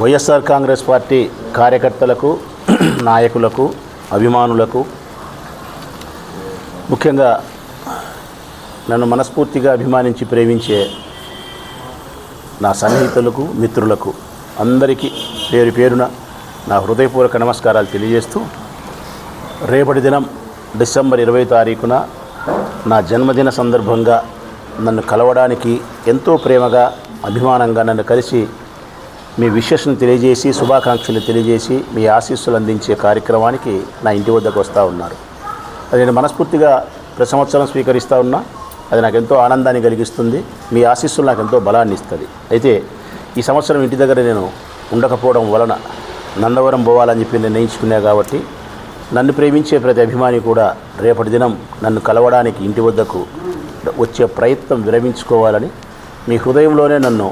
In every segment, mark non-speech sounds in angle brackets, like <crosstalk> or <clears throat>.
YSR Congress party కార్యకర్తలకు <clears throat> నాయకులకు అభిమానులకు ముఖ్యంగా నన్ను మనస్ఫూర్తిగా అభిమానించి ప్రేమించే నా సన్నిహితులకు మిత్రులకు అందరికీ పేరు పేరున నా హృదయపూర్వక నమస్కారాలు తెలియజేస్తూ రేపటి దినం డిసెంబర్ ఇరవై తారీఖున నా జన్మదిన సందర్భంగా నన్ను కలవడానికి ఎంతో ప్రేమగా అభిమానంగా నన్ను కలిసి మీ విషస్ను తెలియజేసి శుభాకాంక్షలు తెలియజేసి మీ ఆశీస్సులు అందించే కార్యక్రమానికి నా ఇంటి వద్దకు వస్తూ ఉన్నారు. అది నేను మనస్ఫూర్తిగా ప్రతి సంవత్సరం స్వీకరిస్తూ ఉన్నా. అది నాకు ఎంతో ఆనందాన్ని కలిగిస్తుంది. మీ ఆశీస్సులు నాకు ఎంతో బలాన్ని ఇస్తుంది. అయితే ఈ సంవత్సరం ఇంటి దగ్గర నేను ఉండకపోవడం వలన నందవరం పోవాలని చెప్పి నిర్ణయించుకున్నా కాబట్టి నన్ను ప్రేమించే ప్రతి అభిమాని కూడా రేపటి దినం నన్ను కలవడానికి ఇంటి వద్దకు వచ్చే ప్రయత్నం విరమించుకోవాలని మీ హృదయంలోనే నన్ను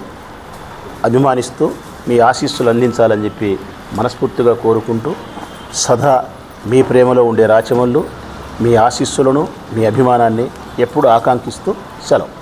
అభిమానిస్తూ మీ ఆశీస్సులు అందించాలని చెప్పి మనస్ఫూర్తిగా కోరుకుంటూ సదా మీ ప్రేమలో ఉండే రాచమల్లు మీ ఆశీస్సులను మీ అభిమానాన్ని ఎప్పుడు ఆకాంక్షిస్తూ సెలవు.